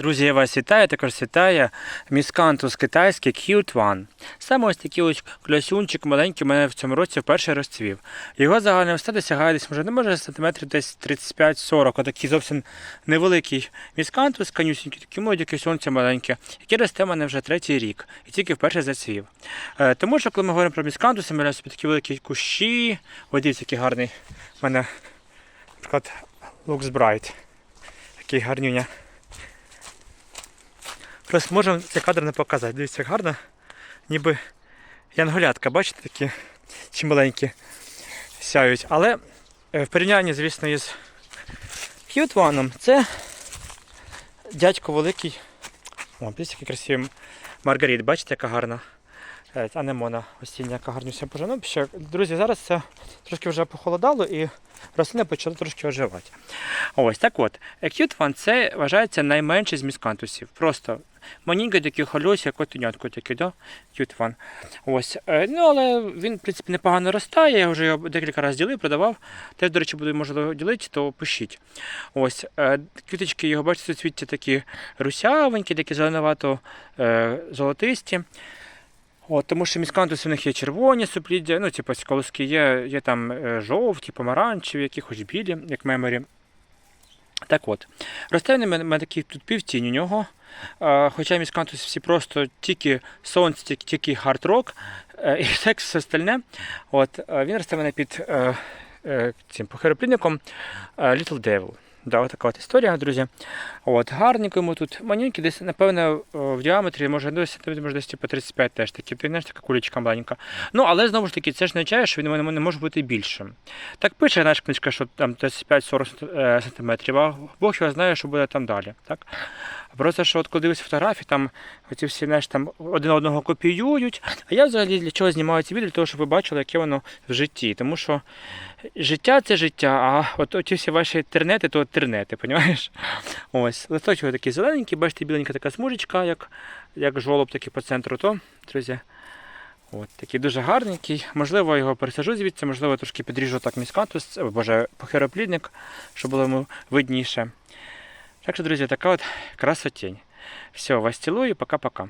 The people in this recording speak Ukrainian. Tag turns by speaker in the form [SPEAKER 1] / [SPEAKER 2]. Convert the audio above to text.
[SPEAKER 1] Друзі, я вас вітаю, також вітає міскантус китайський Cute One. Саме ось такий ось кльосюнчик маленький у мене в цьому році вперше розцвів. Його загальна висота досягає десь, може, не може сантиметрів десь 35-40. Отакий зовсім невеликий міскантус, канюсінький, такий молоді сонця маленьке, який росте в мене вже третій рік і тільки вперше зацвів. Е, тому що, коли ми говоримо про міскантуси, ми собі такі великі кущі. Ось який гарний у мене, наприклад, Looks Bright. Такий гарнюня. Просто можемо цей кадр не показати. Дивіться, як гарно. Ніби янголятка, бачите, такі чи маленькі сяють. Але е, в порівнянні, звісно, із Cute One, це дядько великий. О, дивіться, який красивий Маргарит, бачите, яка гарна. Е, Анемона осіння, яка гарнюся боже. Ну, друзі, зараз це трошки вже похолодало і рослини почали трошки оживати. Ось так от. Acute One це вважається найменший з міскантусів. Просто манінька такі хольосі, як котенятко такі, да? Cute One. Ось. Е, Ну, але він, в принципі, непогано ростає. Я вже його декілька разів ділив, продавав. Теж, до речі, буду можливо ділити, то пишіть. Ось. е, Квіточки його, бачите, цвіття такі русявенькі, такі зеленовато золотисті. От, тому що міскантуси в них є червоні супліддя, ну, типу, колоски є, є там е, жовті, помаранчеві, якихось білі, як меморі. Так от, росте в мене такий тут півтінь у нього. Е, Хоча міскантуси всі просто тільки сонце, тільки, тільки хард-рок е, і так все остальне. От, він росте мене під е, е, цим похироплідником е, Little Devil. Да, така от історія, друзі. От, гарненько йому тут Маленький, десь, напевно, в діаметрі, може, десь, може, десь типу, 35 теж такі, ти знаєш, така кулічка маленька. Ну, але знову ж таки, це ж не означає, що він не може бути більшим. Так пише наша книжка, що там 35-40 см, а Бог його знає, що буде там далі. Так? Просто що от коли дивишся фотографії, там оці всі знаєш, там один одного копіюють. А я взагалі для чого знімаю ці відео? Для того, щоб ви бачили, яке воно в житті. Тому що життя це життя, а от оті всі ваші тернети, то тернети, розумієш? Ось, листочок такий зелененький, бачите, біленька така смужечка, як, як жолоб такий по центру, то, друзі. От, такий дуже гарненький. Можливо, його пересажу звідси, можливо, трошки підріжу так міскантус, боже, похироплідник, щоб було йому видніше. Так что, друзья, такая вот красотень. Все, вас цілую, пока-пока.